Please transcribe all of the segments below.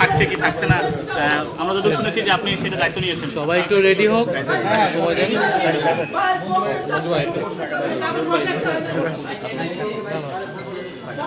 থাকছে কি থাকছে না আমরা যতটুকু শুনেছি যে আপনি সেটা দায়িত্ব নিয়েছেন সবাই একটু। রেডি হোক সময় দেন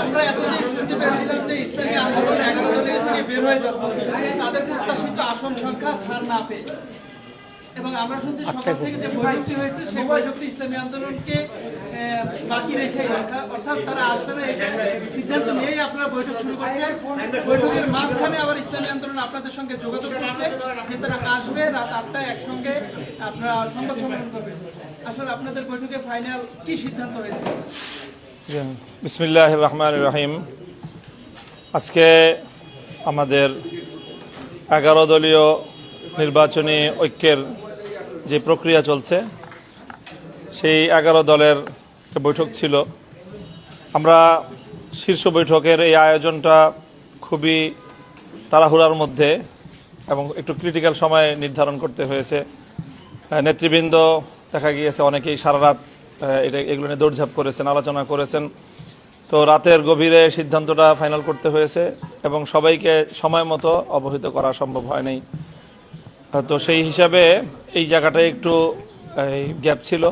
আমরা এতদিন শুনতে পেরেছিলাম যে ইসলামী আন্দোলন এগারো জনের বের হয়ে যাচ্ছে। তাদের প্রত্যাশিত আসন সংখ্যা ছাড় না পেয়ে। এবং আমরা শুনছি সকাল থেকে যে বৈঠকটি হয়েছে সেই বৈঠকটি ইসলামী আন্দোলনকে বাকি রেখে অর্থাৎ তারা এটা সিদ্ধান্ত নিয়েই আপনারা বৈঠক শুরু করছেন বৈঠকের মাঝখানে আবার ইসলামী আন্দোলন আপনাদের সঙ্গে যোগাযোগ করছে। যে তারা আসবে রাত আটটায় একসঙ্গে আপনারা সংবাদ সম্মেলন করবেন। আসলে আপনাদের বৈঠকে ফাইনাল কি সিদ্ধান্ত হয়েছে? বিসমিল্লাহ রহমান রহিম। আজকে আমাদের এগারো দলীয় নির্বাচনী ঐক্যের যে প্রক্রিয়া চলছে, সেই এগারো দলের বৈঠক ছিল। আমরা শীর্ষ বৈঠকের এই আয়োজনটা খুবই তাড়াহুড়ার মধ্যে এবং একটু ক্রিটিক্যাল সময় নির্ধারণ করতে হয়েছে। নেতৃবৃন্দ, দেখা গিয়েছে অনেকেই সারা রাত এটা, এগুলো নিয়ে দৌড়ঝাঁপ করেছেন, আলোচনা করেছেন। তো রাতের গভীরে সিদ্ধান্তটা ফাইনাল করতে হয়েছে এবং সবাইকে সময় মতো অবহিত করা সম্ভব হয়নি তো সেই হিসাবে এই জায়গাটায় একটু গ্যাপ ছিল।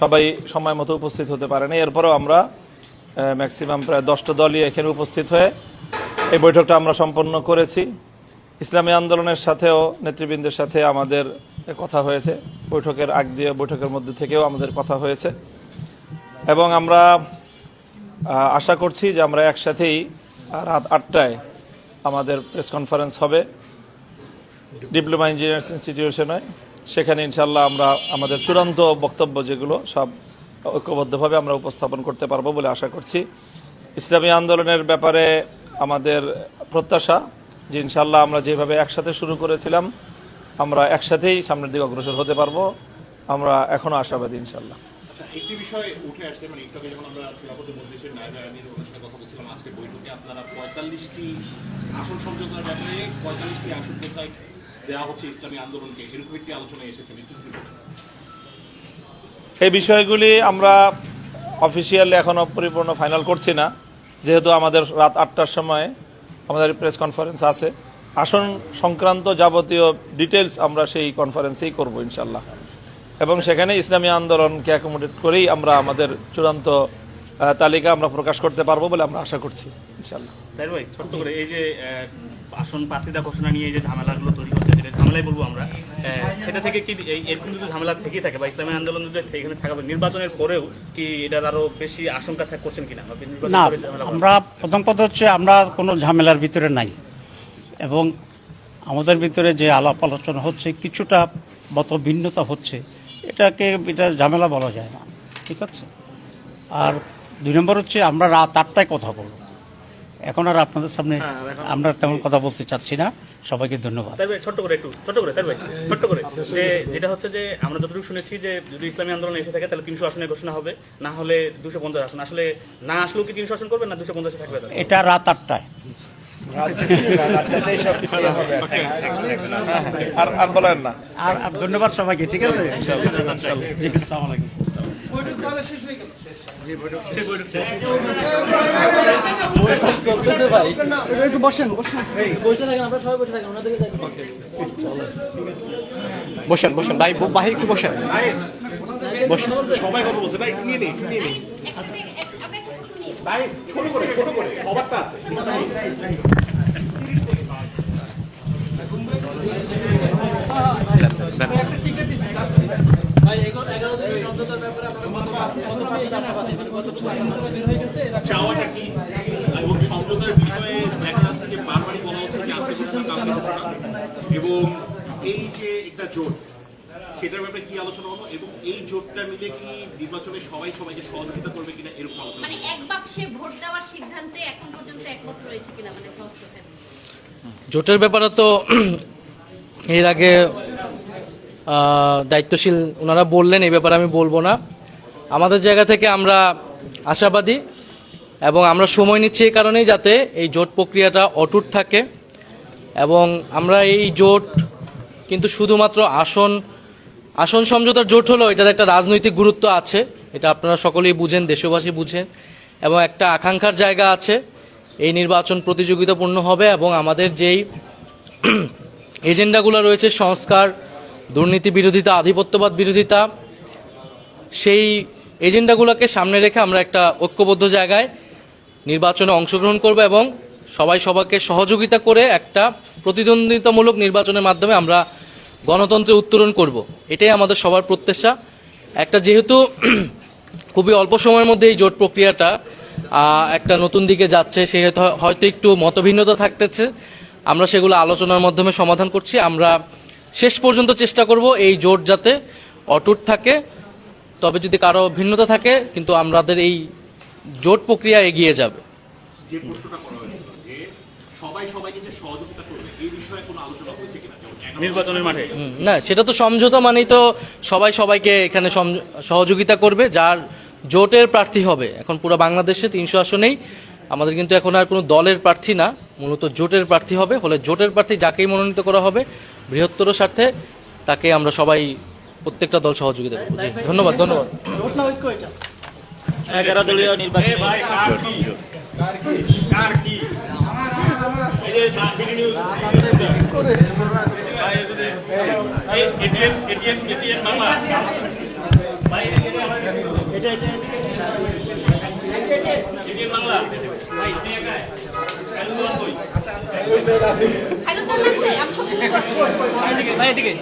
সবাই সময় মতো উপস্থিত হতে পারেনি। এরপরেও আমরা ম্যাক্সিমাম প্রায় দশটা দলই এখানে উপস্থিত হয়ে এই বৈঠকটা আমরা সম্পন্ন করেছি। ইসলামী আন্দোলনের সাথেও, নেতৃবৃন্দের সাথে আমাদের কথা হয়েছে। বৈঠকের আগ দিয়ে, বৈঠকের মধ্যে থেকেও আমাদের কথা হয়েছে। এবং আমরা আশা করছি যে আমরা একসাথেই রাত আটটায় আমাদের প্রেস কনফারেন্স হবে। ডিপ্লোমা ইঞ্জিনিয়ার্স ইনস্টিটিউশনে সেখানে ইনশাল্লাহ আমরা আমাদের চূড়ান্ত বক্তব্য যেগুলো সব ঐক্যবদ্ধভাবে আমরা উপস্থাপন করতে পারব বলে আশা করছি। ইসলামী আন্দোলনের ব্যাপারে আমাদের প্রত্যাশা যে ইনশাল্লাহ আমরা যেভাবে একসাথে শুরু করেছিলাম, আমরা একসাথেই সামনের দিকে অগ্রসর হতে পারব। আমরা এখনও আশাবাদী ইনশাল্লাহ আচ্ছা একটি বিষয় উঠে আসছে মানে আমরা দেওয়া হচ্ছে ইসলামী আন্দোলনকে। এরকম একটি আলোচনায় এসেছেন একটু এই বিষয়গুলি আমরা অফিসিয়ালি এখনও পরিপূর্ণ ফাইনাল করছি না। যেহেতু আমাদের রাত আটটার সময় আমাদের প্রেস কনফারেন্স আছে। আসন সংক্রান্ত যাবতীয় ডিটেলস আমরা সেই কনফারেন্সেই করব ইনশাল্লাহ এবং সেখানে ইসলামী আন্দোলনকে অ্যাকোমোডেট করেই আমরা আমাদের চূড়ান্ত তালিকা আমরা প্রকাশ করতে পারব বলে আমরা আশা করছি ইনশাল্লাহ তাই ভাই ছোট্ট করে এই যে আসন প্রার্থীতা ঘোষণা নিয়ে এই যে ঝামেলাগুলো তৈরি ঝামেলাই বলব আমরা। সেটা থেকে কি এরকম যদি ঝামেলা থেকেই থাকে বা ইসলামী আন্দোলন যদি এখানে থাকা নির্বাচনের পরেও কি এটার আরও বেশি আশঙ্কা থাক করছেন কিনা? না? আমরা প্রথম কথা হচ্ছে আমরা কোনো ঝামেলার ভিতরে নাই। এবং আমাদের ভিতরে যে আলাপ আলোচনা হচ্ছে কিছুটা মত ভিন্নতা হচ্ছে এটাকে এটা ঝামেলা বলা যায় না। ঠিক আছে? আর দুই নম্বর হচ্ছে আমরা রাত আটটায় কথা বলব। এখন আর আপনাদের সামনে আমরা তেমন কথা বলতে চাচ্ছি না। সবাইকে ধন্যবাদ। ছোট্ট করে একটু ছোট্ট করে তাই ভাই ছোট্ট করে। যে যেটা হচ্ছে যে আমরা যতটুকু শুনেছি যে যদি ইসলামী আন্দোলন এসে থাকে তাহলে তিনশো আসনের ঘোষণা হবে। না হলে দুশো পঞ্চাশ আসন। আসলে না আসলেও কি তিনশো আসন করবে না দুশো পঞ্চাশে থাকবে এটা রাত আটটায়। আর আর বলেন না। আর আর ধন্যবাদ সবাইকে ঠিক আছে? জি আসসালামু আলাইকুম। হয়ে গেল। বসেন বসেন। ভাই ভাই একটু বসেন। সবাই কথা বলছে ভাই একটু নিয়ে নিই নিয়ে নিই ভাই ছোট করে ছোট করে খবরটা আছে ভাই এগারো এগারো দিনের সমঝোতার ব্যাপারে আমরা গত গত মাসে আশাবাদী মানে গত ছয় সপ্তাহে বের হয়ে গেছে এটা চাওয়াটা কি? এবং সমঝোতার বিষয়ে দেখা যাচ্ছে যে বারবারই বলা হচ্ছে যে আজকে ঘোষণা কালকে ঘোষণা। এবং এই যে একটা জোট সেটার ব্যাপারে কি আলোচনা হলো? এবং এই জোটটা মিলে কি নির্বাচনে সবাই সবাইকে সহযোগিতা করবে কিনা এরকম আলোচনা মানে এক বাক্সে ভোট দেওয়ার সিদ্ধান্তে এখন পর্যন্ত একমত রয়েছে কিনা মানে জোটের ব্যাপারে তো এর আগে দায়িত্বশীল ওনারা বললেন এই ব্যাপারে আমি বলব না। আমাদের জায়গা থেকে আমরা আশাবাদী এবং আমরা সময় নিচ্ছি এই কারণেই যাতে এই জোট প্রক্রিয়াটা অটুট থাকে এবং আমরা এই জোট কিন্তু শুধুমাত্র আসন আসন সমঝোতার জোট হলো এটার একটা রাজনৈতিক গুরুত্ব আছে, এটা আপনারা সকলেই বুঝেন, দেশবাসী বুঝেন, এবং একটা আকাঙ্ক্ষার জায়গা আছে, এই নির্বাচন প্রতিযোগিতাপূর্ণ হবে এবং আমাদের যেই এজেন্ডাগুলো রয়েছে, সংস্কার, দুর্নীতি বিরোধিতা, আধিপত্যবাদ বিরোধিতা, সেই এজেন্ডাগুলোকে সামনে রেখে আমরা একটা ঐক্যবদ্ধ জায়গায় নির্বাচনে অংশগ্রহণ করব এবং সবাই সবাইকে সহযোগিতা করে একটা প্রতিদ্বন্দ্বিতামূলক নির্বাচনের মাধ্যমে আমরা গণতন্ত্রে উত্তরণ করব। এটাই আমাদের সবার প্রত্যাশা। একটা যেহেতু খুবই অল্প সময়ের মধ্যে এই জোট প্রক্রিয়াটা একটা নতুন দিকে যাচ্ছে সেহেতু হয়তো একটু মতভিন্নতা থাকতেছে। আমরা সেগুলো আলোচনার মাধ্যমে সমাধান করছি। আমরা শেষ পর্যন্ত চেষ্টা করব এই জোট যাতে অটুট থাকে। তবে যদি কারও ভিন্নতা থাকে কিন্তু আমাদের এই জোট প্রক্রিয়া এগিয়ে যাবে। যে প্রশ্নটা করা হয়েছিল যে সবাই সবাইকে যে সহযোগিতা করবে এই বিষয়ে কোনো আলোচনা হয়েছে কিনা? নির্বাচনের মাঠে। হুম, না সেটা তো সমঝোতা মানেই তো সবাই সবাইকে এখানে সহযোগিতা করবে যার জোটের প্রার্থী হবে। এখন পুরো বাংলাদেশে তিনশো আসনেই আমাদের কিন্তু এখন আর কোনো দলের প্রার্থী না মূলত জোটের প্রার্থী হবে। ফলে জোটের প্রার্থী যাকেই মনোনীত করা হবে বৃহত্তর স্বার্থে তাকে আমরা সবাই প্রত্যেকটা দল সহযোগিতা করব ধন্যবাদ ধন্যবাদ। এগারো দলীয় নির্বাচন। ভাই এদিকে। ভাই এদিকে